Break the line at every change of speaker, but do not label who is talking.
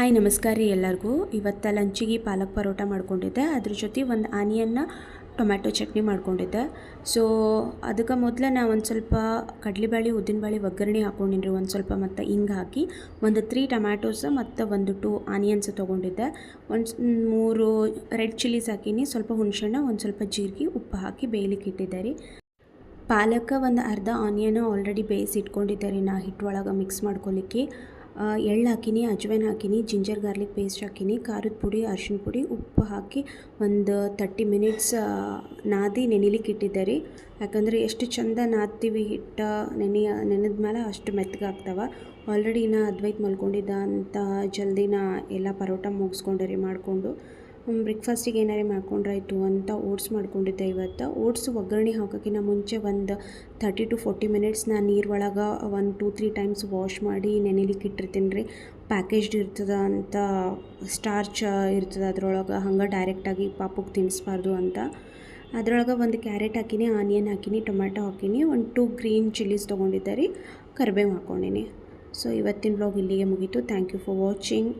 Hi, ನಮಸ್ಕಾರ ರೀ ಎಲ್ಲರಿಗೂ. ಇವತ್ತು ಲಂಚಿಗೆ ಪಾಲಕ್ ಪರೋಟ ಮಾಡ್ಕೊಂಡಿದ್ದೆ. ಅದ್ರ ಜೊತೆ ಒಂದು ಆನಿಯನ್ನ ಟೊಮ್ಯಾಟೊ ಚಟ್ನಿ ಮಾಡ್ಕೊಂಡಿದ್ದೆ. ಸೊ ಅದಕ್ಕೆ ಮೊದಲು ನಾ ಒಂದು ಸ್ವಲ್ಪ ಕಡಲೆಬೇಳೆ ಉದ್ದಿನಬೇಳೆ ಒಗ್ಗರಣೆ ಹಾಕ್ಕೊಂಡಿನಿ ಒಂದು ಸ್ವಲ್ಪ ಮತ್ತು ಹಿಂಗೆ ಹಾಕಿ ಒಂದು ತ್ರೀ ಟೊಮ್ಯಾಟೋಸ್ ಮತ್ತು ಒಂದು ಟೂ ಆನಿಯನ್ಸ್ ತೊಗೊಂಡಿದ್ದೆ. ಒಂದು ಮೂರು ರೆಡ್ ಚಿಲ್ಲೀಸ್ ಹಾಕೀನಿ. ಸ್ವಲ್ಪ ಹುಣಸೆಹಣ್ಣು, ಒಂದು ಸ್ವಲ್ಪ ಜೀರಿಗೆ, ಉಪ್ಪು ಹಾಕಿ ಬೇಯಲಿಕ್ಕೆ ಇಟ್ಟಿದ್ದೆ ರೀ. ಪಾಲಕ ಒಂದು ಅರ್ಧ ಆನಿಯನ್ ಆಲ್ರೆಡಿ ಬೇಯಿಸಿ ಇಟ್ಕೊಂಡಿದ್ದೆ ರೀ ನಾ ಹಿಟ್ಟೊಳಗೆ ಮಿಕ್ಸ್ ಮಾಡ್ಕೊಲಿಕ್ಕೆ. ಎಳ್ಳು ಹಾಕಿನಿ, ಅಜ್ವೈನ್ ಹಾಕಿನಿ, ಜಿಂಜರ್ ಗಾರ್ಲಿಕ್ ಪೇಸ್ಟ್ ಹಾಕಿನಿ, ಖಾರದ ಪುಡಿ, ಅರ್ಶಿನ ಪುಡಿ, ಉಪ್ಪು ಹಾಕಿ ಒಂದು ತರ್ಟಿ ಮಿನಿಟ್ಸ್ ನಾದಿ ನೆನಿಲಿಕ್ಕೆ ಇಟ್ಟಿದ್ದೆ ರೀ. ಯಾಕಂದರೆ ಎಷ್ಟು ಚಂದ ನಾದ್ತೀವಿ ಹಿಟ್ಟು, ನೆನೆ, ನೆನೆದ ಮೇಲೆ ಅಷ್ಟು ಮೆತ್ತಗಾಗ್ತವೆ ಆಲ್ರೆಡಿ ನಾ ಅದ್ವೈತ್ ಮಲ್ಕೊಂಡಿದ್ದ ಅಂತ ಜಲ್ದಿನ ಎಲ್ಲ ಪರೋಟ ಮುಗಿಸ್ಕೊಂಡೆ ರೀ ಮಾಡಿಕೊಂಡು. ಬ್ರೇಕ್ಫಾಸ್ಟಿಗೆ ಏನಾರೇ ಮಾಡ್ಕೊಂಡ್ರಾಯ್ತು ಅಂತ ಓಟ್ಸ್ ಮಾಡ್ಕೊಂಡಿದ್ದೆ ಇವತ್ತು. ಓಟ್ಸ್ ಒಗ್ಗರಣೆ ಹಾಕೋಕ್ಕಿಂತ ಮುಂಚೆ ಒಂದು ತರ್ಟಿ ಟು ಫೋರ್ಟಿ ಮಿನಿಟ್ಸ್ ನಾನು ನೀರು ಒಳಗೆ ಒಂದು ಟೂ ತ್ರೀ ಟೈಮ್ಸ್ ವಾಶ್ ಮಾಡಿ ನೆನೆಲಿಕ್ಕೆ ಇಟ್ಟಿರ್ತೀನಿ ರೀ. ಪ್ಯಾಕೇಜ್ಡ್ ಇರ್ತದ ಅಂತ ಸ್ಟಾರ್ಚ್ ಇರ್ತದೆ ಅದ್ರೊಳಗೆ, ಹಂಗೆ ಡೈರೆಕ್ಟಾಗಿ ಪಾಪುಗೆ ತಿನ್ನಿಸ್ಬಾರ್ದು ಅಂತ. ಅದ್ರೊಳಗೆ ಒಂದು ಕ್ಯಾರೆಟ್ ಹಾಕಿನಿ ಆನಿಯನ್ ಹಾಕಿನಿ ಟೊಮ್ಯಾಟೊ ಹಾಕಿನಿ, ಒಂದು ಟೂ ಗ್ರೀನ್ ಚಿಲ್ಲೀಸ್ ತೊಗೊಂಡಿದ್ದೆ ರೀ. ಕರ್ಬೇವು ಹಾಕ್ಕೊಂಡಿನಿ ಸೊ ಇವತ್ತಿನ ಬ್ಲಾಗ್ ಇಲ್ಲಿಗೆ ಮುಗೀತು. Thank you for watching